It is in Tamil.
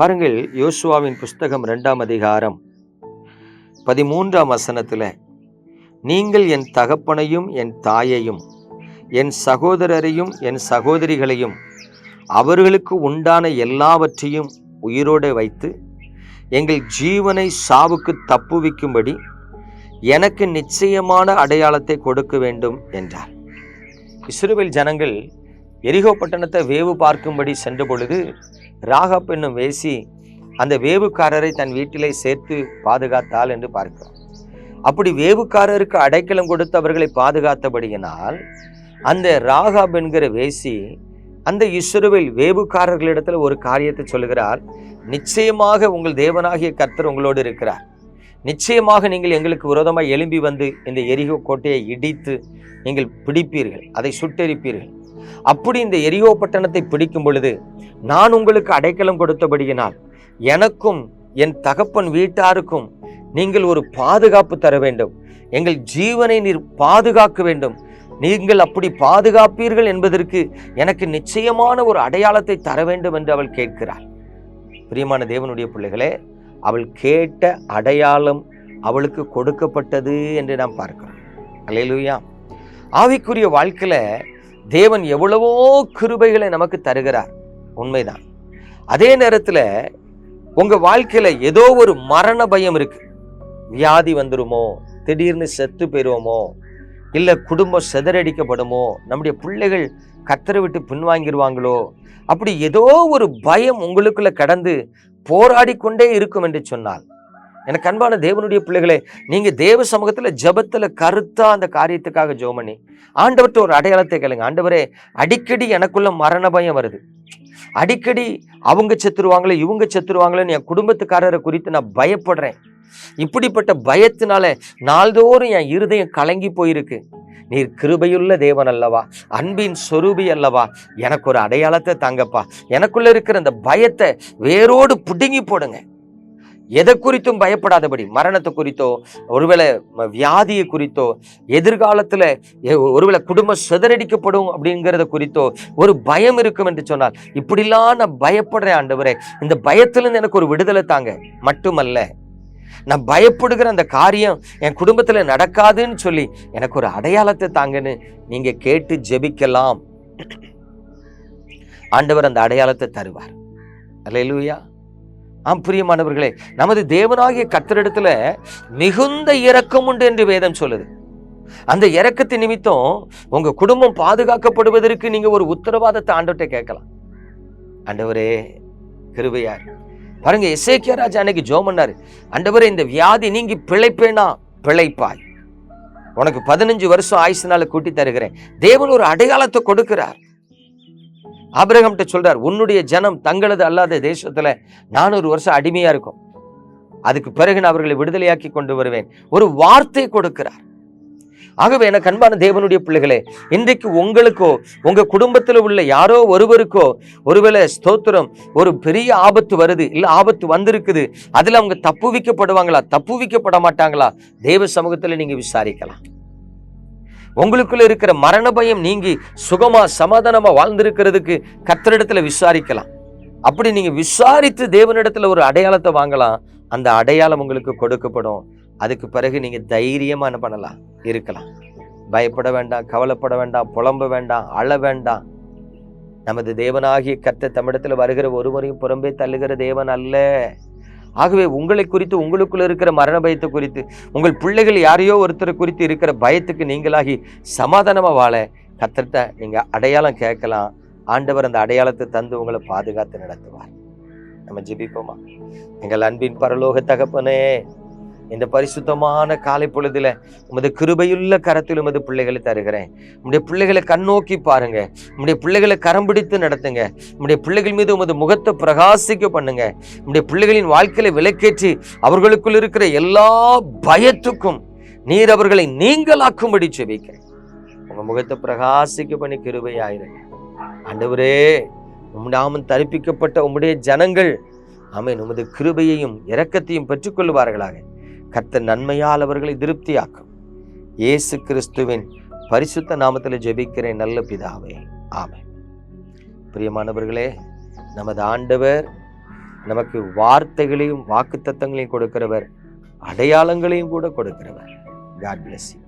பாருங்கள் யோசுவாவின் புஸ்தகம் ரெண்டாம் அதிகாரம் பதிமூன்றாம் வசனத்தில் நீங்கள் என் தகப்பனையும் என் தாயையும் என் சகோதரரையும் என் சகோதரிகளையும் அவர்களுக்கு உண்டான எல்லாவற்றையும் உயிரோடு வைத்து எங்கள் ஜீவனை சாவுக்கு தப்புவிக்கும்படி எனக்கு நிச்சயமான அடையாளத்தை கொடுக்க வேண்டும் என்றார். இஸ்ரவேல் ஜனங்கள் எரிகோ பட்டணத்தை வேவு பார்க்கும்படி சென்ற பொழுது ராகப் என்னும் வேசி அந்த வேவுக்காரரை தன் வீட்டிலே சேர்த்து பாதுகாத்தாள் என்று பார்க்கிறோம். அப்படி வேவுக்காரருக்கு அடைக்கலம் கொடுத்து அவர்களை பாதுகாத்தபடியினால் அந்த ராகாப் என்கிற வேசி அந்த இஸ்ரோவில் வேவுக்காரர்களிடத்தில் ஒரு காரியத்தை சொல்கிறார். நிச்சயமாக உங்கள் தேவனாகிய கர்த்தர் உங்களோடு இருக்கிறார். நிச்சயமாக நீங்கள் எங்களுக்கு விரோதமாக எழும்பி வந்து இந்த எரிகோ கோட்டையை இடித்து நீங்கள் பிடிப்பீர்கள். அதை சுட்டெரிப்பீர்கள். அப்படி இந்த எரியோ பட்டணத்தை பிடிக்கும் பொழுது நான் உங்களுக்கு அடைக்கலம் கொடுத்தபடியினால் எனக்கும் என் தகப்பன் வீட்டாருக்கும் நீங்கள் ஒரு பாதுகாப்பு தர வேண்டும். எங்கள் ஜீவனை நீர் பாதுகாக்க வேண்டும். நீங்கள் அப்படி பாதுகாப்பீர்கள் என்பதற்கு எனக்கு நிச்சயமான ஒரு அடையாளத்தை தர வேண்டும் என்று அவள் கேட்கிறாள். பிரியமான தேவனுடைய பிள்ளைகளே அவள் கேட்ட அடையாளம் அவளுக்கு கொடுக்கப்பட்டது என்று நாம் பார்க்கிறோம். அல்லேலூயா. ஆவிக்குரிய வாழ்க்கையில் தேவன் எவ்வளவோ கிருபைகளை நமக்கு தருகிறார். உண்மைதான். அதே நேரத்தில் உங்கள் வாழ்க்கையில் ஏதோ ஒரு மரண பயம் இருக்கு. வியாதி வந்துருமோ திடீர்னு செத்து போயிடுவோமோ இல்லை குடும்பம் சிதறடிக்கப்படுமோ நம்முடைய பிள்ளைகள் கத்தரை விட்டு பின்வாங்கிடுவாங்களோ அப்படி ஏதோ ஒரு பயம் உங்களுக்குள்ள கடந்து போராடி கொண்டே இருக்கும் என்று சொன்னால் எனக்கு அன்பான தேவனுடைய பிள்ளைகளே நீங்கள் தேவ சமூகத்தில் ஜபத்தில் கருத்தாக அந்த காரியத்துக்காக ஜோ பண்ணி ஆண்டவர்கிட்ட ஒரு அடையாளத்தை கேளுங்க. ஆண்டவரே அடிக்கடி எனக்குள்ள மரண பயம் வருது. அடிக்கடி அவங்க செத்துருவாங்களே இவங்க செத்துருவாங்களேன்னு என் குடும்பத்துக்காரரை குறித்து நான் பயப்படுறேன். இப்படிப்பட்ட பயத்தினால நாள்தோறும் என் இருதயம் கலங்கி போயிருக்கு. நீர் கிருபையுள்ள தேவன் அல்லவா? அன்பின் சொரூபி அல்லவா? எனக்கு ஒரு அடையாளத்தை தாங்கப்பா. எனக்குள்ள இருக்கிற அந்த பயத்தை வேரோடு பிடுங்கி போடுங்க. எதை குறித்தும் பயப்படாதபடி மரணத்தை குறித்தோ ஒருவேளை வியாதியை குறித்தோ எதிர்காலத்தில் எ- ஒருவேளை குடும்பம் சிதறடிக்கப்படும் அப்படிங்கிறத குறித்தோ ஒரு பயம் இருக்கும் என்று சொன்னால் இப்படிலாம் நான் பயப்படுறேன் ஆண்டவரே. இந்த பயத்திலிருந்து எனக்கு ஒரு விடுதலை தாங்க. மட்டுமல்ல நான் பயப்படுகிற அந்த காரியம் என் குடும்பத்தில் நடக்காதுன்னு சொல்லி எனக்கு ஒரு அடையாளத்தை தாங்கன்னு நீங்கள் கேட்டு ஜெபிக்கலாம். ஆண்டவர் அந்த அடையாளத்தை தருவார். அல்லேலூயா. ஆம் பிரியமானவர்களே நமது தேவனாகிய கத்தரிடத்துல மிகுந்த இரக்கம் உண்டு என்று வேதம் சொல்லுது. அந்த இரக்கத்தின் நிமித்தம் உங்க குடும்பம் பாதுகாக்கப்படுவதற்கு நீங்க ஒரு உத்தரவாதத்தை ஆண்டவர்கிட்ட கேட்கலாம். ஆண்டவரே கிருபையார். பாருங்க இசைக்கிய ராஜா அன்னைக்கு ஜோம் பண்ணாரு. ஆண்டவரே இந்த வியாதி நீங்கி பிழைப்பேனா? பிழைப்பாய். உனக்கு பதினஞ்சு வருஷம் ஆயுசுனால கூட்டி தருகிறேன். தேவன் ஒரு அடையாளத்தை கொடுக்கிறார். ஆபிரகம்கிட்ட சொல்றார் உன்னுடைய ஜனம் தங்களது அல்லாத தேசத்துல நானூறு வருஷம் அடிமையா இருக்கும். அதுக்கு பிறகு நான் அவர்களை விடுதலையாக்கி கொண்டு வருவேன். ஒரு வார்த்தை கொடுக்கிறார். ஆகவே எனக்கு அன்பான தேவனுடைய பிள்ளைகளே இன்றைக்கு உங்களுக்கோ உங்க குடும்பத்தில் உள்ள யாரோ ஒருவருக்கோ ஒருவேளை ஸ்தோத்திரம் ஒரு பெரிய ஆபத்து வருது இல்ல ஆபத்து வந்திருக்குது அதுல அவங்க தப்புவிக்கப்படுவாங்களா தப்புவிக்கப்பட மாட்டாங்களா தேவ சமூகத்துல நீங்க விசாரிக்கலாம். உங்களுக்குள்ள இருக்கிற மரண பயம் நீங்கி சுகமா சமாதானமா வாழ்ந்திருக்கிறதுக்கு கத்தரிடத்துல விசாரிக்கலாம். அப்படி நீங்க விசாரித்து தேவனிடத்துல ஒரு அடையாளத்தை வாங்கலாம். அந்த அடையாளம் உங்களுக்கு கொடுக்கப்படும். அதுக்கு பிறகு நீங்க தைரியமா என்ன பண்ணலாம்? இருக்கலாம். பயப்பட வேண்டாம் கவலைப்பட வேண்டாம் புலம்ப வேண்டாம் அழ வேண்டாம். நமது தேவனாகிய கத்த தமிழத்தில் வருகிற ஒருவரையும் புறம்பே தள்ளுகிற தேவன் அல்ல. ஆகவே உங்களை குறித்து உங்களுக்குள்ள இருக்கிற மரண பயத்தை குறித்து உங்கள் பிள்ளைகள் யாரையோ ஒருத்தரை குறித்து இருக்கிற பயத்துக்கு நீங்களாகி சமாதானமா வாழ கத்தர்கிட்ட நீங்கள் அடையாளம் கேட்கலாம். ஆண்டவர் அந்த அடையாளத்தை தந்து உங்களை பாதுகாத்து நடத்துவார். நம்ம ஜெபிப்போமா? எங்கள் அன்பின் பரலோக தகப்பனே இந்த பரிசுத்தமான காலை பொழுதுல உமது கிருபையுள்ள கரத்தில் உமது பிள்ளைகளை தருகிறேன். உங்களுடைய பிள்ளைகளை கண்ணோக்கி பாருங்க. உங்களுடைய பிள்ளைகளை கரம் பிடித்து நடத்துங்க. உங்களுடைய பிள்ளைகள் மீது உமது முகத்தை பிரகாசிக்க பண்ணுங்க. உங்களுடைய பிள்ளைகளின் வாழ்க்கையில விலக்கேற்றி அவர்களுக்குள் இருக்கிற எல்லா பயத்துக்கும் நீர் அவர்களை நீங்களாக்கும்படி செபிக்கிறேன். உங்க முகத்தை பிரகாசிக்க பண்ணி கிருபையாயிருங்க ஆண்டவரே உம்முடாமன் தரிப்பிக்கப்பட்ட உம்முடைய ஜனங்கள் ஆமென் உமது கிருபையையும் இரக்கத்தையும் பெற்றுக்கொள்வார்களாக கர்த்த நன்மையால் அவர்களை திருப்தியாக்கும். இயேசு கிறிஸ்துவின் பரிசுத்த நாமத்தில் ஜெபிக்கிறேன் நல்ல பிதாவே. ஆமை பிரியமானவர்களே நமது ஆண்டவர் நமக்கு வார்த்தைகளையும் வாக்குத்தத்தங்களையும் கொடுக்கிறவர் அடையாளங்களையும் கூட கொடுக்கிறவர். God bless you